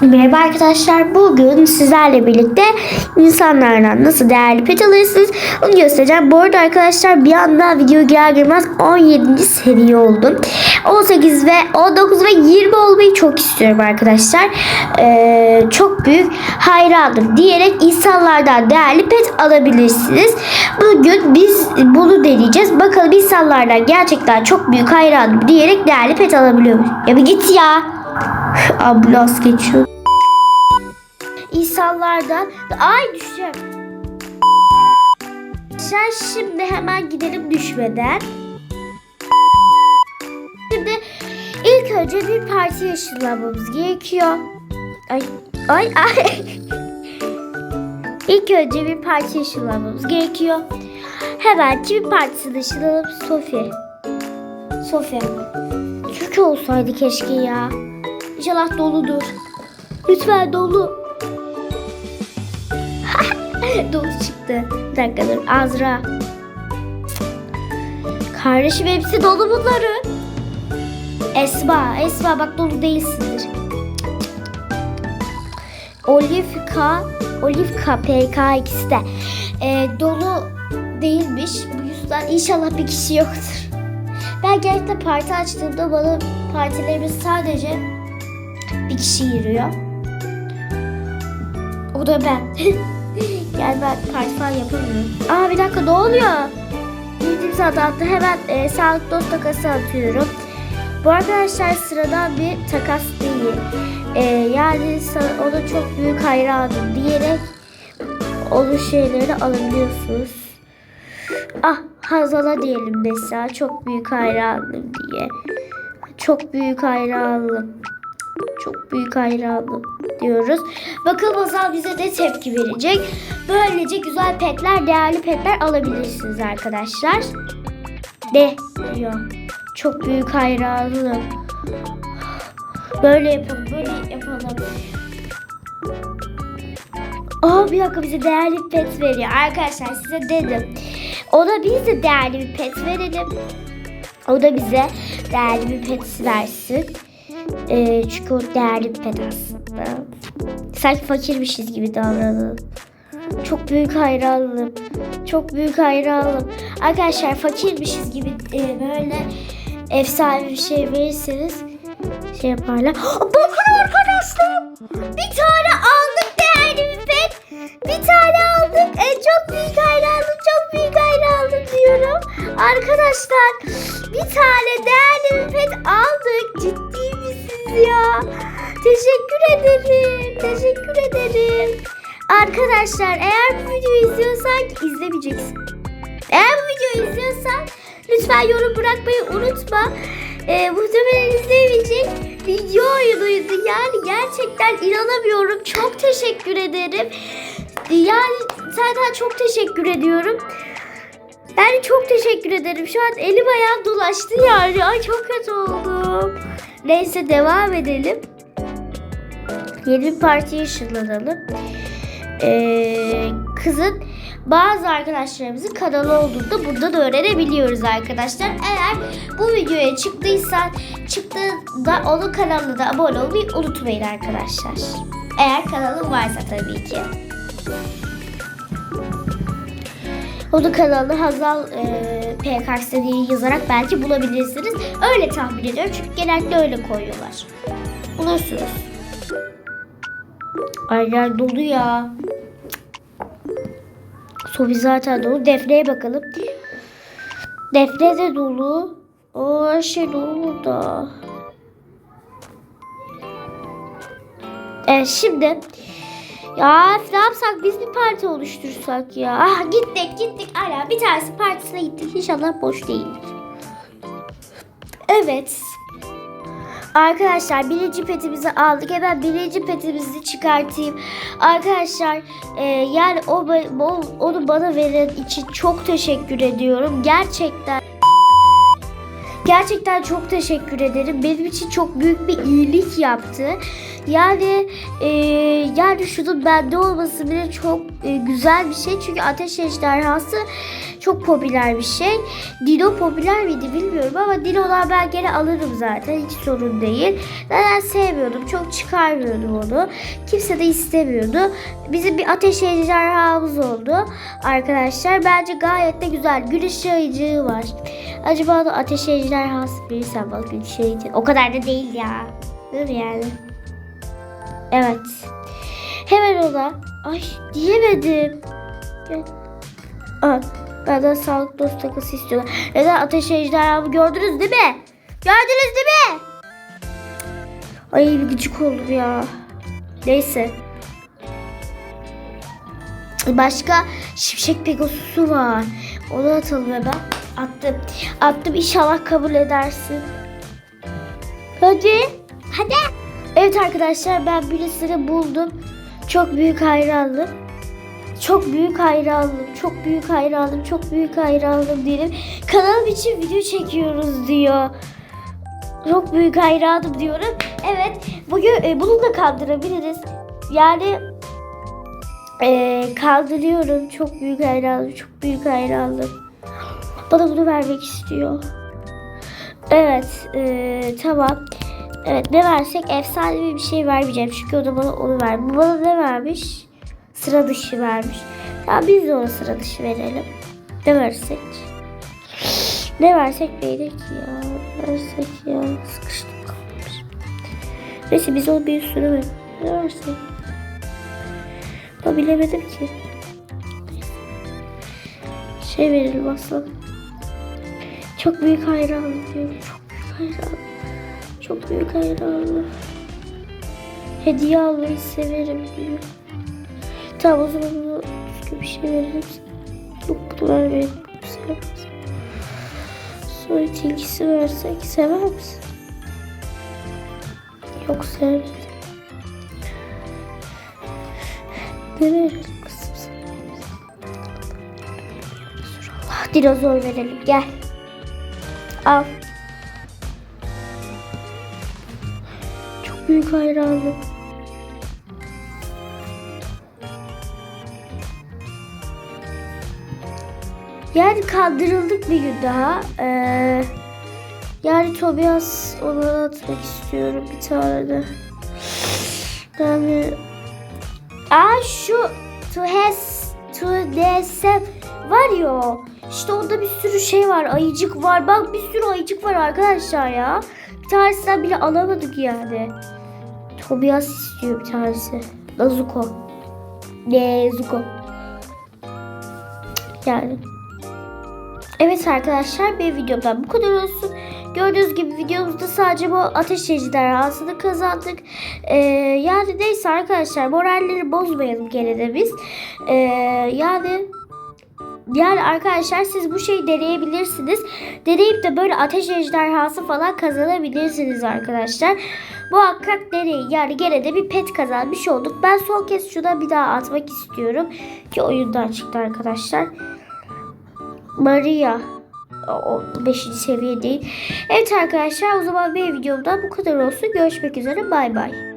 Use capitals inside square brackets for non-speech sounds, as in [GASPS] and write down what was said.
Merhaba arkadaşlar. Bugün sizlerle birlikte insanlardan nasıl değerli pet alırsınız onu göstereceğim. Bu arada arkadaşlar bir anda video girer girmez 17. seri oldum. 18 ve 19 ve 20 olmayı çok istiyorum arkadaşlar. Ee, çok büyük hayranım diyerek insanlardan değerli pet alabilirsiniz. Bugün biz bunu deneyeceğiz. Bakalım insanlardan gerçekten çok büyük hayranım diyerek değerli pet alabiliyor muyum? Ya bir git ya. Ambulans geçiyor. İnsanlardan ay düşeceğim. Sen şimdi hemen gidelim düşmeden. Şimdi ilk önce bir parti ışınlamamız gerekiyor. Ay ay ay. İlk önce bir parti ışınlamamız gerekiyor. Hemen kimin partisini ışınlayalım? Sofi. Sofi. Türk olsaydı keşke ya. İnşallah doludur. Lütfen dolu. [LAUGHS] dolu çıktı. Bir dakika dur. Azra. Kardeşim hepsi dolu bunları. Esma. Esma bak dolu değilsindir. Olivka. Olivka PK ikisi de. Ee, dolu değilmiş. Bu yüzden inşallah bir kişi yoktur. Ben gerçekten parti açtığımda bana partilerimiz sadece bir kişi giriyor. O da ben. [LAUGHS] yani ben parti falan yapamıyorum. Aa bir dakika ne oluyor? Bildiğim adı attı. Hemen e, sağlık dost takası atıyorum. Bu arkadaşlar sıradan bir takas değil. E, yani ona çok büyük hayranım diyerek onun şeyleri alabiliyorsunuz. Ah Hazal'a diyelim mesela çok büyük hayranım diye. Çok büyük hayranım. Çok büyük hayranım diyoruz. Bakalım Hazal bize de tepki verecek. Böylece güzel petler, değerli petler alabilirsiniz arkadaşlar. De diyor. Çok büyük hayranım. Böyle yapalım, böyle yapalım. Aa bir dakika bize değerli bir pet veriyor. Arkadaşlar size dedim. Ona biz de değerli bir pet verelim. O da bize değerli bir pet versin. Ee, çünkü değerli bir pet aslında. Sanki fakirmişiz gibi davranalım. Çok büyük hayranım. Çok büyük hayranım. Arkadaşlar fakirmişiz gibi e, böyle efsane bir şey verirseniz şey yaparlar. [GASPS] Bakın arkadaşlar. Bir tane aldık değerli bir pet. Bir tane aldık. E, çok büyük hayranım. Çok büyük hayranım diyorum. Arkadaşlar bir tane değerli ederim. Arkadaşlar eğer bu videoyu izliyorsan izlemeyeceksin. Eğer bu videoyu izliyorsan lütfen yorum bırakmayı unutma. Ee, muhtemelen izleyemeyecek video oyunuydu. Yani gerçekten inanamıyorum. Çok teşekkür ederim. Yani zaten çok teşekkür ediyorum. Yani çok teşekkür ederim. Şu an elim ayağım dolaştı yani. Ay çok kötü oldum. Neyse devam edelim. Yeni bir partiye ışınlanalım. Ee, kızın bazı arkadaşlarımızın kanalı olduğunda buradan öğrenebiliyoruz arkadaşlar. Eğer bu videoya çıktıysa çıktığında onun kanalına da abone olmayı unutmayın arkadaşlar. Eğer kanalın varsa tabii ki. Onun kanalı Hazal e, PKX diye yazarak belki bulabilirsiniz. Öyle tahmin ediyorum çünkü genellikle öyle koyuyorlar. Bulursunuz. Ay yer dolu ya. Sofi zaten dolu. Defne'ye bakalım. Defne de dolu. O her şey dolu da. Evet şimdi ya ne yapsak biz bir parti oluştursak ya. Ah gittik gittik. Ala bir tanesi partisine gittik. İnşallah boş değildir. Evet. Arkadaşlar birinci petimizi aldık. Hemen birinci petimizi çıkartayım. Arkadaşlar e, yani o, o onu bana veren için çok teşekkür ediyorum. Gerçekten Gerçekten çok teşekkür ederim. Benim için çok büyük bir iyilik yaptı. Yani e, yani şunun bende olması bile çok e, güzel bir şey. Çünkü ateş ejderhası çok popüler bir şey. Dino popüler miydi bilmiyorum ama Dino'lar ben gene alırım zaten. Hiç sorun değil. Neden sevmiyordum. Çok çıkarmıyordum onu. Kimse de istemiyordu. Bizim bir ateş ejderhamız arkadaşlar. Bence gayet de güzel. Güneş yayıcığı var. Acaba da ateş ejderhası bilirsen bak güneş yayıcı. O kadar da değil ya. Mi yani? Evet. Hemen ona. Ay diyemedim. Aa, benden sağlık dost takısı istiyorlar. Neden ateş ejderhamı gördünüz değil mi? Gördünüz değil mi? Ay bir gıcık oldum ya. Neyse. Başka Şimşek Pegasus'u var. Onu atalım hemen. Attım. Attım inşallah kabul edersin. Hadi. Hadi. Evet arkadaşlar ben birisini buldum. Çok büyük hayranım. Çok büyük hayranım. Çok büyük hayranım. Çok büyük hayranım diyelim. Kanalım için video çekiyoruz diyor. Çok büyük hayranım diyorum. Evet. Bugün e, bunu da kaldırabiliriz. Yani e, kaldırıyorum. Çok büyük hayranım. Çok büyük hayranım. Bana bunu vermek istiyor. Evet. e, tamam. Evet ne versek efsanevi bir şey vermeyeceğim. Çünkü o da bana onu ver. Bu bana ne vermiş? Sıra dışı vermiş. Tamam biz de ona sıra dışı verelim. Ne versek? Ne versek ki ya? Ne versek ya? Sıkıştık kalmış. Neyse biz ona bir sürü. Ne versek? Bilemedim ki. Şey verelim aslında. Çok büyük hayranım. Çok büyük hayranım. Çok büyük hayranım. Hediye almayı severim diyor. Tamam o zaman bunu bir şey verelim. Yok bunu vermeyelim. Bu sevmez. Sonra tilkisi versek sever misin? Yok sevmez. Sana? Allah dinozor verelim gel. Al. Çok büyük hayranım. Yani kaldırıldık bir gün daha. Ee, yani Tobias ona atmak istiyorum bir tane de. Yani Aa şu to has to desem var ya işte orada bir sürü şey var. Ayıcık var. Bak bir sürü ayıcık var arkadaşlar ya. Bir tanesinden bile alamadık yani. Tobias istiyor bir tanesi. Nazuko. Nezuko. Yani. Evet arkadaşlar bir videodan bu kadar olsun. Gördüğünüz gibi videomuzda sadece bu ateş ejderhasını kazandık. Ee, yani neyse arkadaşlar moralleri bozmayalım gene de biz. Ee, yani yani arkadaşlar siz bu şeyi deneyebilirsiniz. Deneyip de böyle ateş ejderhası falan kazanabilirsiniz arkadaşlar. Bu hakikat deneyin. Yani gene de bir pet kazanmış olduk. Ben son kez şuna bir daha atmak istiyorum. Ki oyundan çıktı arkadaşlar. Maria. O 5. seviye değil. Evet arkadaşlar o zaman bir videomda bu kadar olsun. Görüşmek üzere. Bay bay.